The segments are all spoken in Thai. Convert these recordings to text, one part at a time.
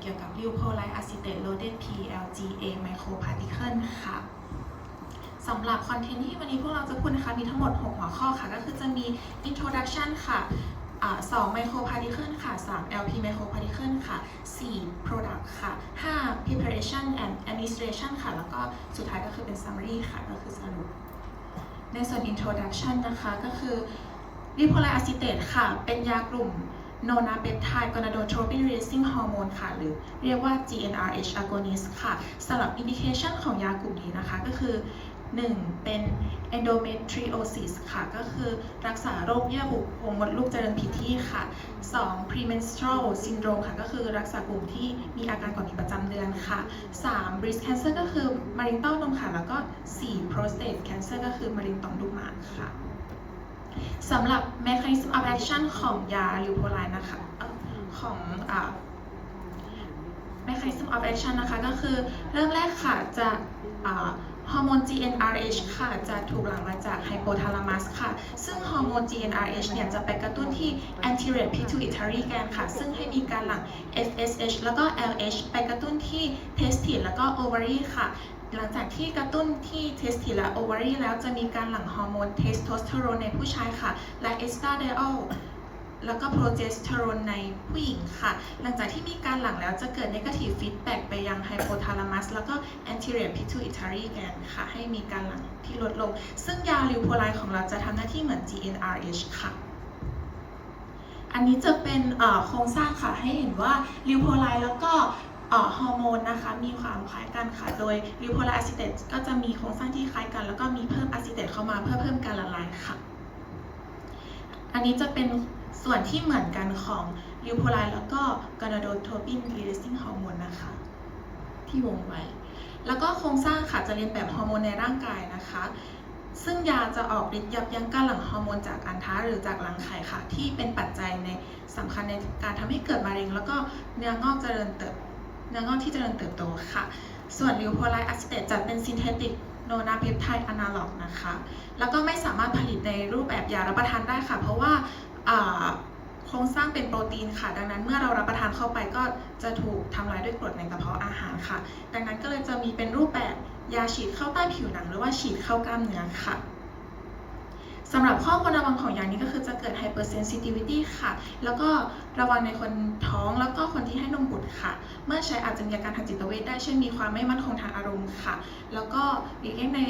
เกี่ยวกับ Real Polite Acetate Loaded PLGA Microparticle ค่ะสำหรับคอนเทนต์ที่วันนี้พวกเราจะพูดนะคะ มีทั้งหมด 6 หัวข้อค่ะ ก็คือจะมี Introduction ค่ะสองไมโครพาร์ติเคิลค่ะ 3 LP ไมโครพาร์ติเคิลค่ะ 4 Product ค่ะ 5 Preparation and Administration ค่ะ แล้วก็สุดท้ายก็คือเป็น Summary ค่ะ ก็คือสรุป ในส่วน Introduction นะคะ ก็คือ r i p o l a r acetate ค่ะ เป็นยากลุ่ม โนนาเปปไทด์กอนาโดโทรปิน releasing hormone ค่ะ หรือเรียกว่า GnRH agonist ค่ะสำหรับ indication ของยากลุ่มนี้นะคะก็คือ 1. เป็น endometriosis ค่ะ ก็คือรักษาโรคเยื่อบุโพรงมดลูกเจริญผิดที่ค่ะ 2. premenstrual syndrome ค่ะ ก็คือรักษากลุ่มที่มีอาการก่อนมีประจำเดือนค่ะ 3. breast cancer ก็คือมะเร็งเต้านมค่ะ แล้วก็ 4. prostate cancer ก็คือมะเร็งต่อมลูกหมากค่ะ สำหรับ mechanism of action ของยาลิวโพไลน์นะคะของอ mechanism of action นะคะก็คือเริ่มแรกค่ะจะฮอร์โมน GnRH ค่ะจะถูกหลั่งมาจากไฮโปทาลามัสค่ะ ซึ่งฮอร์โมน GnRH เนี่ยจะไปกระตุ้นที่ anterior pituitary gland ค่ะ ซึ่งให้มีการหลั่ง FSH แล้วก็ LH ไปกระตุ้นที่ testis แล้วก็ ovary ค่ะ หลังจากที่กระตุ้นที่ testis และ ovary แล้วจะมีการหลั่งฮอร์โมนเทสโทสเตอโรนในผู้ชายค่ะ และเอสตราเดอลแล้วก็โปรเจสเตอโรนในผู้หญิงค่ะ หลังจากที่มีการหลั่งแล้วจะเกิด negative feedback ไปยังไฮโปทาลามัสแล้วก็ anterior pituitary gland ค่ะ ให้มีการหลั่งที่ลดลง ซึ่งยาลิวโพไลของเราจะทำหน้าที่เหมือน GnRH ค่ะอันนี้จะเป็นโครงสร้างค่ะให้เห็นว่าลิวโพไลแล้วก็ ฮอร์โมนนะคะมีความคล้ายกันค่ะ โดยลิวโพลน์อะซิเตตก็จะมีโครงสร้างที่คล้ายกัน แล้วก็มีเพิ่มอะซิเตตเข้ามาเพื่อเพิ่มการละลายค่ะ อันนี้จะเป็นส่วนที่เหมือนกันของลิวโพไลน์แล้วก็กานาโดโทปินรีเลสซิ่งฮอร์โมนนะคะ ที่วงไว้ แล้วก็โครงสร้างค่ะจะเรียนแบบฮอร์โมนในร่างกายนะคะซึ่งยาจะออกฤทธิ์ยับยั้งการหลั่งฮอร์โมนจากอันทะหรือจากรังไข่ค่ะ ที่เป็นปัจจัยในสำคัญในการทำให้เกิดมะเร็ง แล้วก็เนื้องอกเจริญเติบ เนื้องอกที่เจริญเติบโตค่ะ ส่วนลิวโพไลอะซิเตตจะเป็นซินเทติกโนนาเพปไทด์อนาล็อกนะคะ แล้วก็ไม่สามารถผลิตในรูปแบบยารับประทานได้ค่ะ เพราะว่าอ่าโครงสร้างเป็นโปรตีนค่ะ ดังนั้นเมื่อเรารับประทานเข้าไปก็จะถูกทำลายด้วยกรดในกระเพาะอาหารค่ะ ดังนั้นก็เลยจะมีเป็นรูปแบบยาฉีดเข้าใต้ผิวหนัง หรือว่าฉีดเข้ากล้ามเนื้อค่ะ สำหรับข้อควรระวังของยานี้ก็คือจะเกิด hypersensitivity ค่ะ แล้วก็ระวังในคนท้องแล้วก็คนที่ให้นมบุตรค่ะ เมื่อใช้อาจจะมีอาการทางจิตเวชได้เช่นมีความไม่มั่นคงทางอารมณ์ค่ะ แล้วก็หลีกเลี่ยงใน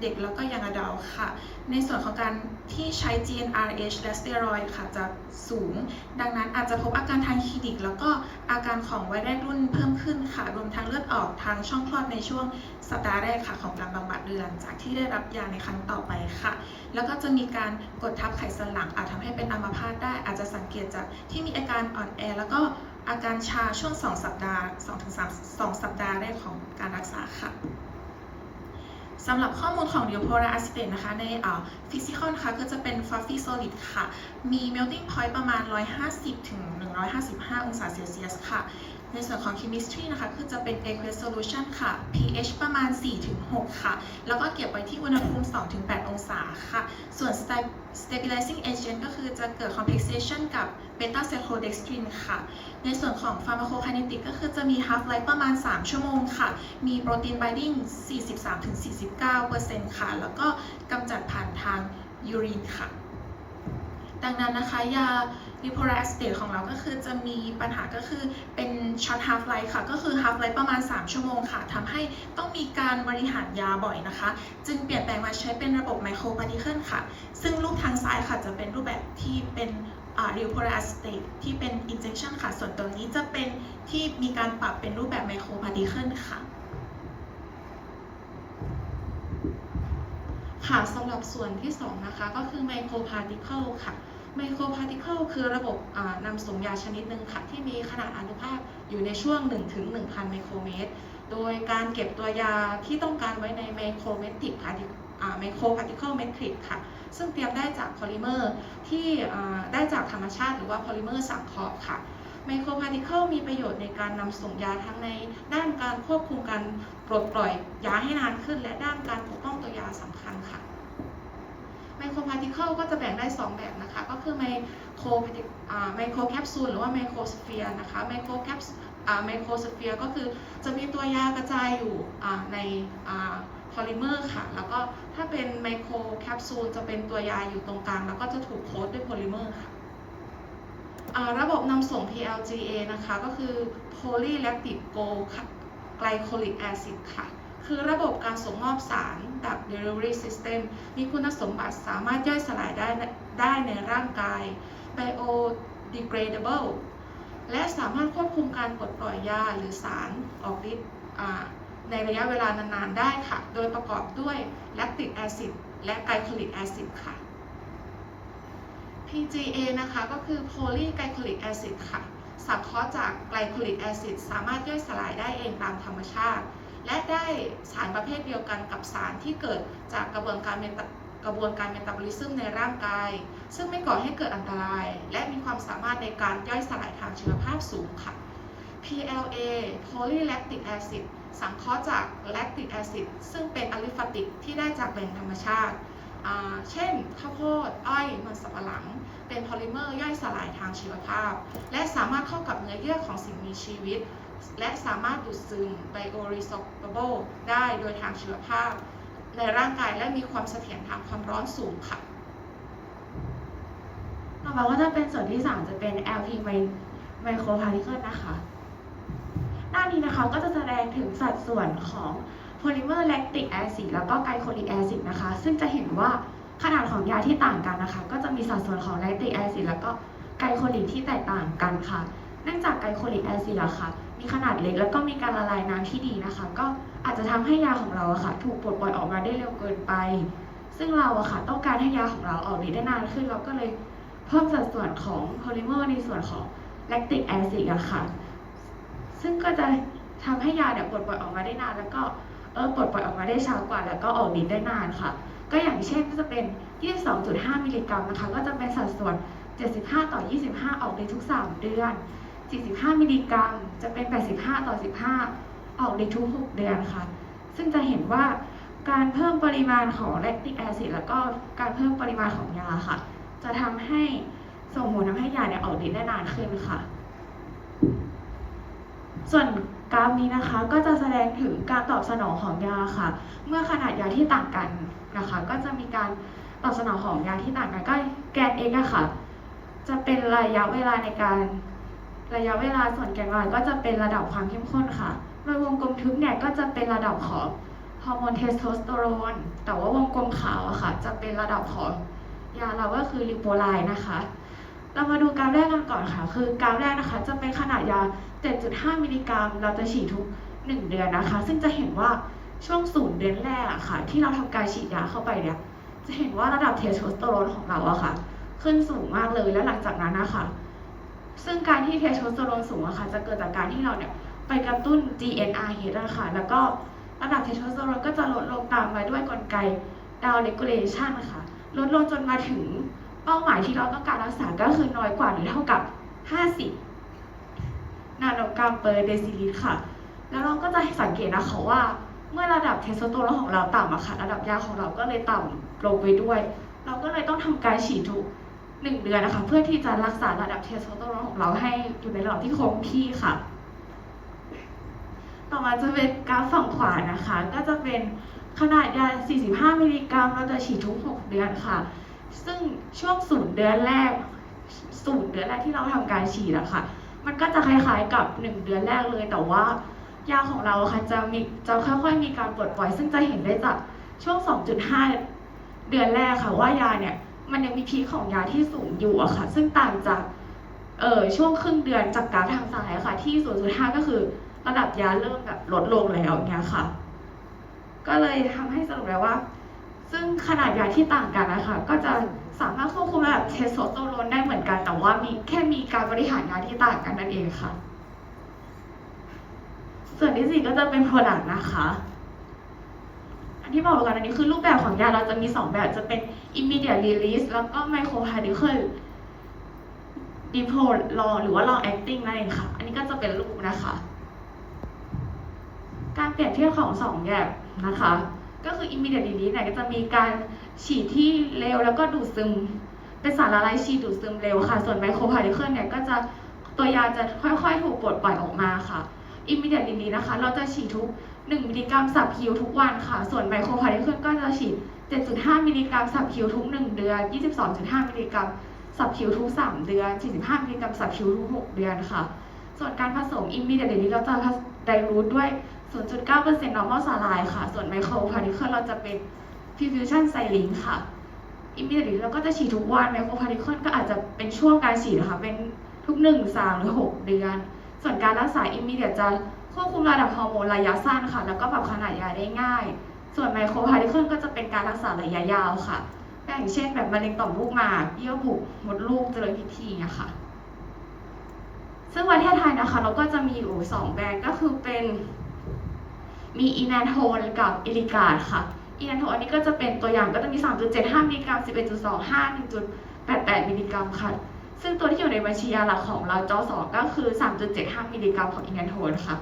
เด็กแล้วก็ยังอดัลค่ะในส่วนของการที่ใช้ GnRH และสเตียรอยด์ค่ะจะสูง ดังนั้นอาจจะพบอาการทางคลินิก แล้วก็อาการของวัยแรกรุ่นเพิ่มขึ้นค่ะ รวมทั้งเลือดออกทางช่องคลอดในช่วงสัปดาห์แรกค่ะของการบำบัดเดือนจากที่ได้รับยาในครั้งต่อไปค่ะ แล้วก็จะมีการกดทับไขสันหลังอาจทำให้เป็นอัมพาตได้ อาจจะสังเกตจากที่มีอาการอ่อนแอ แล้วก็อาการชาช่วง 2 สัปดาห์ 2-3 2สัปดาห์แรกของการรักษาค่ะ สำหรับข้อมูลของ r e u p o r a acetate นะคะ ในฟิสิกอลนะคะก็จะเป็น fluffy solid ค่ะ มี melting point ประมาณ 150ถึง155 องศาเซลเซียสค่ะ ในส่วนของ chemistry นะคะ คือจะเป็น aqueous solution ค่ะ pH ประมาณ 4-6 ค่ะ แล้วก็เก็บไว้ที่อุณหภูมิ 2-8 องศาค่ะ ส่วน stabilizing agent ก็คือจะเกิด complexation กับ beta cyclodextrin ค่ะ ในส่วนของ pharmacokinetic ก็คือจะมี half life ประมาณ 3 ชั่วโมงค่ะ มี protein binding 43-49%ค่ะ แล้วก็กำจัดผ่านทางยูรินค่ะ ดังนั้นนะคะยา r e p o r a c e t a t e ของเราก็คือจะมีปัญหาก็คือเป็น short half life ค่ะ ก็คือ half life ประมาณ 3 ชั่วโมงค่ะทำให้ต้องมีการบริหารยาบ่อยนะคะ จึงเปลี่ยนแปลงมาใช้เป็นระบบ micro particle ค่ะ ซึ่งรูปทางซ้ายค่ะจะเป็นรูปแบบที่เป็นอ่า r e p o r a c e t a t e ที่เป็น injection ค่ะ ส่วนตรงนี้จะเป็นที่มีการปรับเป็นรูปแบบ micro particle ค่ะ ค่ะสำหรับส่วนที่ 2 นะคะ ก็คือ microparticle ค่ะ microparticle คือระบบนำส่งยาชนิดหนึ่งค่ะที่มีขนาดอนุภาคอยู่ในช่วง1ถึง1,000 ไมโครเมตร โดยการเก็บตัวยาที่ต้องการไว้ใน micrometric partic- อ่า microparticle matrix ค่ะ ซึ่งเตรียมได้จากโพลิเมอร์ที่ได้จากธรรมชาติหรือว่าโพลิเมอร์สังเคราะห์ค่ะไมโครพาร์ติเคิลมีประโยชน์ในการนำส่งยาทั้งในด้านการควบคุมการปลดปล่อยยาให้นานขึ้น และด้านการปกป้องตัวยาสำคัญค่ะ ไมโครพาร์ติเคิลก็จะแบ่งได้ 2 แบบนะคะ ก็คือไมโครไมโครแคปซูลหรือว่าไมโครสเฟียร์นะคะไมโครแคปไมโครสเฟียร์ก็คือจะมีตัวยากระจายอยู่ในพอลิเมอร์ค่ะ แล้วก็ถ้าเป็นไมโครแคปซูลจะเป็นตัวยาอยู่ตรงกลาง แล้วก็จะถูกโค้ดด้วยโพลิเมอร์ค่ะระบบนำส่ง PLGA นะคะ ก็คือ Polylactic Glycolic Acid ค่ะ คือระบบการส่งมอบสารแบบ delivery system มีคุณสมบัติสามารถย่อยสลายได้ในได้ในร่างกาย biodegradable และสามารถควบคุมการปลดปล่อยยาหรือสารออกฤทธิ์ในระยะเวลานานๆได้ค่ะ โดยประกอบด้วย lactic acid และ glycolic acid ค่ะ PGA นะคะก็คือ polyglycolic acid ค่ะ สังเคราะห์จาก glycolic acid สามารถย่อยสลายได้เองตามธรรมชาติ และได้สารประเภทเดียวกันกับสารที่เกิดจากกระบวนการเมตากระบวนการเมตาบอลิซึมในร่างกาย ซึ่งไม่ก่อให้เกิดอันตราย และมีความสามารถในการย่อยสลายทางชีวภาพสูงค่ะ PLA polylactic acid สังเคราะห์จาก lactic acid ซึ่งเป็นอะลิฟาติกที่ได้จากแหล่งธรรมชาติ เช่น ข้าวโพด อ้อย มันสำปะหลัง เป็นโพลิเมอร์ย่อยสลายทางชีวภาพ และสามารถเข้ากับเนื้อเยื่อของสิ่งมีชีวิต และสามารถดูดซึม bioresorbable ได้โดยทางชีวภาพ ในร่างกายและมีความเสถียรทางความร้อนสูงค่ะ ต่อมาก็จะเป็นส่วนที่ 3 จะเป็น LP microparticle นะคะ หน้านี้นะคะก็จะแสดงถึงสัดส่วนของโพลิเมอร์แลคติกแอซิดแล้วก็ไกลโคลิกแอซิดนะคะ ซึ่งจะเห็นว่าขนาดของยาที่ต่างกันนะคะ ก็จะมีสัดส่วนของแลคติกแอซิดแล้วก็ไกลโคลิกที่แตกต่างกันค่ะ เนื่องจากไกลโคลิกแอซิดอะค่ะ มีขนาดเล็กแล้วก็มีการละลายน้ำที่ดีนะคะ ก็อาจจะทำให้ยาของเราอะค่ะ ถูกปลดปล่อยออกมาได้เร็วเกินไป ซึ่งเราอะค่ะ ต้องการให้ยาของเราออกฤทธิ์ได้นานขึ้น เราก็เลยเพิ่มสัดส่วนของโพลิเมอร์ในส่วนของแลคติกแอซิดอะค่ะ ซึ่งก็จะทำให้ยาเนี่ยปลดปล่อยออกมาได้นาน แล้วก็เออปลดปล่อยออกมาได้ช้ากว่า แล้วก็ออกฤทธิ์ได้นานค่ะ ก็อย่างเช่นก็จะเป็น 22.5 มิลลิกรัมนะคะ ก็จะเป็นสัดส่วน 75 ต่อ 25 ออกฤทธิ์ทุก 3 เดือน 45 มิลลิกรัม จะเป็น 85 ต่อ 15 ออกฤทธิ์ทุก 6 เดือนค่ะ ซึ่งจะเห็นว่าการเพิ่มปริมาณของแลคติกแอซิดแล้วก็การเพิ่มปริมาณของยาค่ะ จะทำให้ส่งผลทำให้ยาเนี่ยออกฤทธิ์ได้นานขึ้นค่ะ ส่วนกราฟนี้นะคะก็จะแสดงถึงการตอบสนองของยาค่ะ เมื่อขนาดยาที่ต่างกันนะคะ ก็จะมีการตอบสนองของยาที่ต่างกันก็แกน x อะค่ะ จะเป็นระยะเวลาในการ ระยะเวลาส่วนแกน y ก็จะเป็นระดับความเข้มข้นค่ะ โดยวงกลมทึบเนี่ยก็จะเป็นระดับของฮอร์โมนเทสโทสเตอโรน แต่ว่าวงกลมขาวอะค่ะ จะเป็นระดับของยาเราก็คือลิโปไลน์นะคะ เรามาดูกราฟแรกกันก่อนค่ะ คือกราฟแรกนะคะ จะเป็นขนาดยา 7.5 มิลลิกรัม เราจะฉีดทุก 1 เดือนนะคะ ซึ่งจะเห็นว่าช่วงศูนย์เดือนแรกอะค่ะ ที่เราทำการฉีดยาเข้าไปเนี่ย จะเห็นว่าระดับเทสโทสเตอโรนของเราอะค่ะ ขึ้นสูงมากเลย แล้วหลังจากนั้นนะคะ ซึ่งการที่เทสโทสเตอโรนสูงอะค่ะจะเกิดจากการที่เราเนี่ยไปกระตุ้น GnRH อะค่ะ แล้วก็ระดับเทสโทสเตอโรนก็จะลดลงตามมาด้วยกลไก down regulation ค่ะ ลดลงจนมาถึงเป้าหมายที่เราต้องการรักษาก็คือน้อยกว่าหรือเท่ากับ 50 นาโนกรัมเปอร์เดซิลิตรค่ะ แล้วเราก็จะสังเกตนะคะว่าเมื่อระดับเทสโทสเตอโรนของเราต่ำอะค่ะ ระดับยาของเราก็เลยต่ำลงไปด้วย เราก็เลยต้องทำการฉีดทุก หนึ่งเดือนนะคะ เพื่อที่จะรักษาระดับเทสโทสเตอโรนของเราให้อยู่ในระดับที่คงที่ค่ะ ต่อมาจะเป็นกราฟฝั่งขวานะคะ ก็จะเป็นขนาดยา 45 มิลลิกรัมเราจะฉีดทุก 6 เดือนค่ะ ซึ่งช่วงศูนย์เดือนแรกศูนย์เดือนแรกที่เราทำการฉีดอะค่ะ มันก็จะคล้ายๆกับ 1 เดือนแรกเลย แต่ว่ายาของเราค่ะจะมีจะค่อยๆมีการปลดปล่อย ซึ่งจะเห็นได้จากช่วง 2.5 เดือนแรกค่ะว่ายาเนี่ย มันยังมีพีคของยาที่สูงอยู่อะค่ะ ซึ่งต่างจากเออช่วงครึ่งเดือนจากกราฟทางซ้ายค่ะ ที่ 0.5 ก็คือระดับยาเริ่มแบบลดลงแล้วอย่างเงี้ยค่ะ ก็เลยทำให้สรุปได้วว่า ซึ่งขนาดยาที่ต่างกันนะคะก็จะสามารถควบคุมระดับเทสโทสเตอโรนได้เหมือนกัน แต่ว่ามีแค่มีการบริหารงานที่ต่างกันนั่นเองค่ะ ส่วนที่สี่ก็จะเป็น product นะคะ ที่บอกกันอันนี้คือรูปแบบของยาเราจะมีสองแบบจะเป็น immediate release แล้วก็ microparticle depot long หรือว่า long acting นั่นเองค่ะ อันนี้ก็จะเป็นรูปนะคะ การเปรียบเทียบของสองแบบนะคะ ก็คือ immediate release เนี่ยก็จะมีการฉีดที่เร็วแล้วก็ดูดซึม เป็นสารละลายฉีดดูดซึมเร็วค่ะ ส่วนไมโครพาร์ติเคิลเนี่ยก็จะตัวยาจะค่อยๆ ถูกปลดปล่อยออกมาค่ะ immediate release นะคะ เราจะฉีดทุก 1 มิลลิกรัมสับคิวทุกวันค่ะ ส่วนไมโครพาริเคิลก็จะฉีด 7.5 มิลลิกรัมสับคิวทุก 1 เดือน 22.5 มิลลิกรัมสับคิวทุก 3 เดือน 45 มิลลิกรัมสับคิวทุก 6 เดือนค่ะ ส่วนการผสม immediate release เราจะไดรูทด้วย 0.9% normal saline ค่ะ ส่วนไมโครพาริเคิลเราจะเป็น diffusion saline ค่ะ immediate release เราก็จะฉีดทุกวันไมโครพาริเคิลก็อาจจะเป็นช่วงการฉีดนะคะเป็นทุก 1 3 หรือ 6 เดือน ส่วนการรักษา immediate จะ ควบคุมระดับฮอร์โมนระยะสั้นค่ะ แล้วก็ปรับขนาดยาได้ง่าย ส่วนไมโครพาร์ติเคิลก็จะเป็นการรักษาระยะยาวค่ะอย่างเช่นแบบมะเร็งต่อมลูกหมาก เยื่อบุมดลูกเจริญพิธีอะค่ะ ซึ่งประเทศไทยนะคะ เราก็จะมีอยู่สองแบรนด์ก็คือเป็นมีอีนานโทนกับอิลิกาดค่ะ อีนานโทนอันนี้ก็จะเป็นตัวอย่างก็จะมี 3.75 มิลลิกรัม 11.25 1.88 มิลลิกรัมค่ะ ซึ่งตัวที่อยู่ในบัญชียาหลักของเราจอสองก็คือ 3.75 มิลลิกรัมของอีนานโทนค่ะ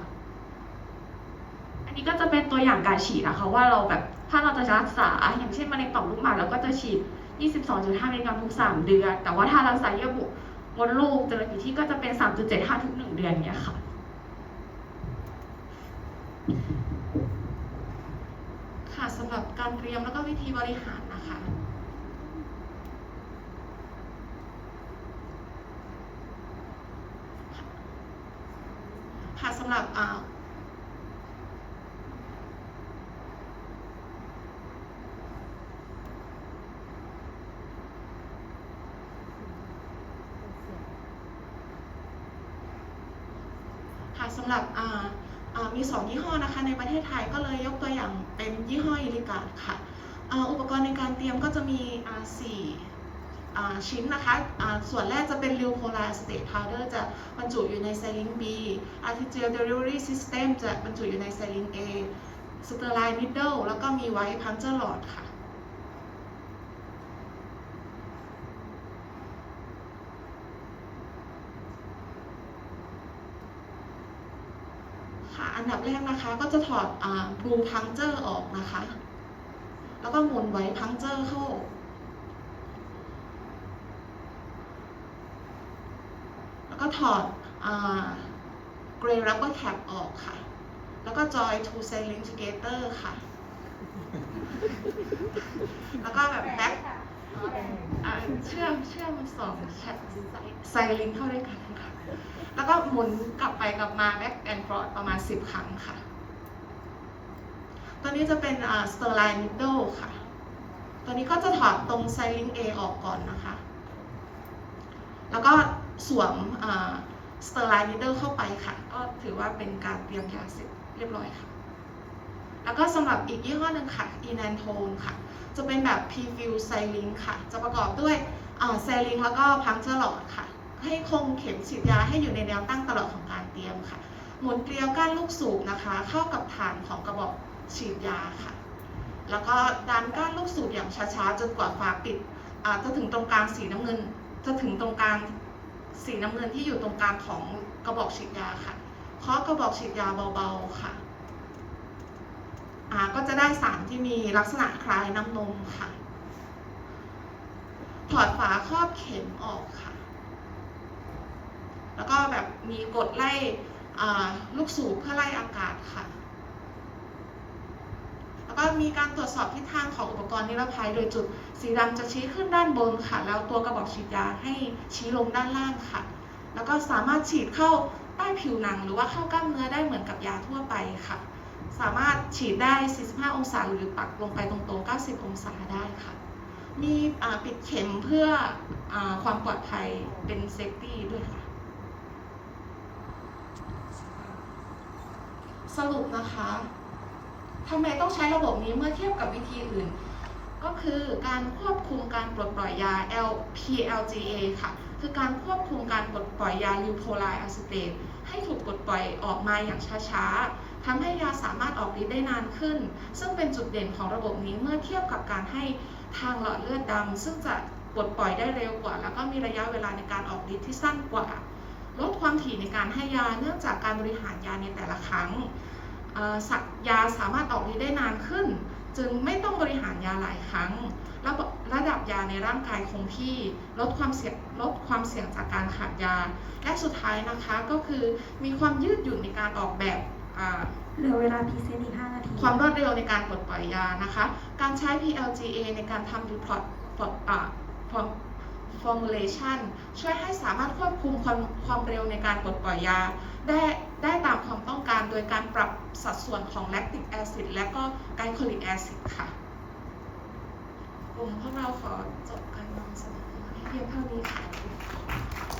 อันนี้ก็จะเป็นตัวอย่างการฉีดนะคะว่าเราแบบถ้าเราจะรักษาอย่างเช่นมะเร็งต่อมลูกหมากเราก็จะฉีด 22.5มิลลิกรัมทุก 3 เดือน แต่ว่าถ้ารักษาเยื่อบุมดลูกเจริญพิธีก็จะเป็น 3.75 ทุก 1 เดือนเนี่ยค่ะ ค่ะสำหรับการเตรียมแล้วก็วิธีบริหารนะคะสำหรับอ่าค่ะ สำหรับอ่าอ่ามี2ยี่ห้อนะคะในประเทศไทยก็เลยยกตัวอย่างเป็นยี่ห้ออิลิกาค่ะอุปกรณ์ในการเตรียมก็จะมีสี่ชิ้นนะคะ ส่วนแรกจะเป็นลิวโพลาสเตทพาวเดอร์จะบรรจุอยู่ในไซลิง B Artificial Delivery System จะบรรจุอยู่ในไซลิง A สเตอร์ไลน์นิดเดิลแล้วก็มีไว้พันเจอร์หลอดค่ะ อั นดับแรกนะคะ ก็จะถอดบลูพังเจอร์ออกนะคะ แล้วก็หมุนไว้พังเจอร์เข้า แล้วก็ถอดเกรย์รับเบอร์แคปออกค่ะ แล้วก็จอย to sailing together ค่ะ แล้วก็แบบแบ็ค อ่าเชื่อมเชื่อมสองไซลิงเข้าด้วยกันค่ะ แล้วก็หมุนกลับไปกลับมา back and forth ประมาณ 10 ครั้งค่ะ ตัวนี้จะเป็นอ่า Sterline Needle ค่ะ ตัวนี้ก็จะถอดตรง Silent A ออกก่อนนะคะ แล้วก็สวมอ่า Sterline Needle เข้าไปค่ะ ก็ถือว่าเป็นการเตรียมยาเสร็จเรียบร้อยค่ะ แล้วก็สำหรับอีกยี่ห้อหนึ่งค่ะ Enantone ค่ะ จะเป็นแบบ Preview Silent ค่ะ จะประกอบด้วยอ่า Silent แล้วก็ Puncture Rod ค่ะ ให้คงเข็มฉีดยาให้อยู่ในแนวตั้งตลอดของการเตรียมค่ะ หมุนเกลียวก้านลูกสูบนะคะ เข้ากับฐานของกระบอกฉีดยาค่ะ แล้วก็ดันก้านลูกสูบอย่างช้าๆ จนกว่าฝาปิดจะถึงตรงกลางสีน้ำเงิน จะถึงตรงกลางสีน้ำเงินที่อยู่ตรงกลางของกระบอกฉีดยาค่ะเคาะกระบอกฉีดยาเบาๆค่ะ ก็จะได้สารที่มีลักษณะคล้ายน้ำนมค่ะ ถอดฝาครอบเข็มออกค่ะ แล้วก็แบบมีกดไล่ลูกสูบเพื่อไล่อากาศค่ะ แล้วก็มีการตรวจสอบทิศทางของอุปกรณ์นิรภัย โดยจุดสีดำจะชี้ขึ้นด้านบนค่ะ แล้วตัวกระบอกฉีดยาให้ชี้ลงด้านล่างค่ะ แล้วก็สามารถฉีดเข้าใต้ผิวหนัง หรือว่าเข้ากล้ามเนื้อได้เหมือนกับยาทั่วไปค่ะ สามารถฉีดได้ 45 องศา หรือปักลงไปตรงๆ 90 องศาได้ค่ะ มีปิดเข็มเพื่ออความปลอดภัยเป็นเซฟตี้ด้วยค่ะ สรุปนะคะทำไมต้องใช้ระบบนี้เมื่อเทียบกับวิธีอื่น ก็คือการควบคุมการปลดปล่อยยา LPLGA ค่ะ คือการควบคุมการปลดปล่อยยาลิวโพไลอะซิเตตให้ถูกปลดปล่อยออกมาอย่างช้าๆ ทำให้ยาสามารถออกฤทธิ์ได้นานขึ้น ซึ่งเป็นจุดเด่นของระบบนี้เมื่อเทียบกับการให้ทางหลอดเลือดดำซึ่งจะปลดปล่อยได้เร็วกว่า แล้วก็มีระยะเวลาในการออกฤทธิ์ที่สั้นกว่า ลดความถี่ในการให้ยาเนื่องจากการบริหารยาในแต่ละครั้งสัตว์ยาสามารถออกฤทธิ์ได้นานขึ้น จึงไม่ต้องบริหารยาหลายครั้งระระดับยาในร่างกายคงที่ลดความเสี่ยงลดความเสี่ยงจากการขาดยา และสุดท้ายนะคะก็คือมีความยืดหยุ่นในการออกแบบ เหลือเวลาพรีเซนต์อีก 5 นาที ความรวดเร็วในการปลดปล่อยยานะคะ การใช้ PLGA ในการทำ report formulation ช่วยให้สามารถควบคุมความความเร็วในการปลดปล่อยยา ได้ได้ตามความต้องการโดยการปรับสัดส่วนของ lactic acid และก็ glycolic acid ค่ะ กลุ่มพวกเราขอจบการนำเสนอให้เพียงเท่านี้ค่ะ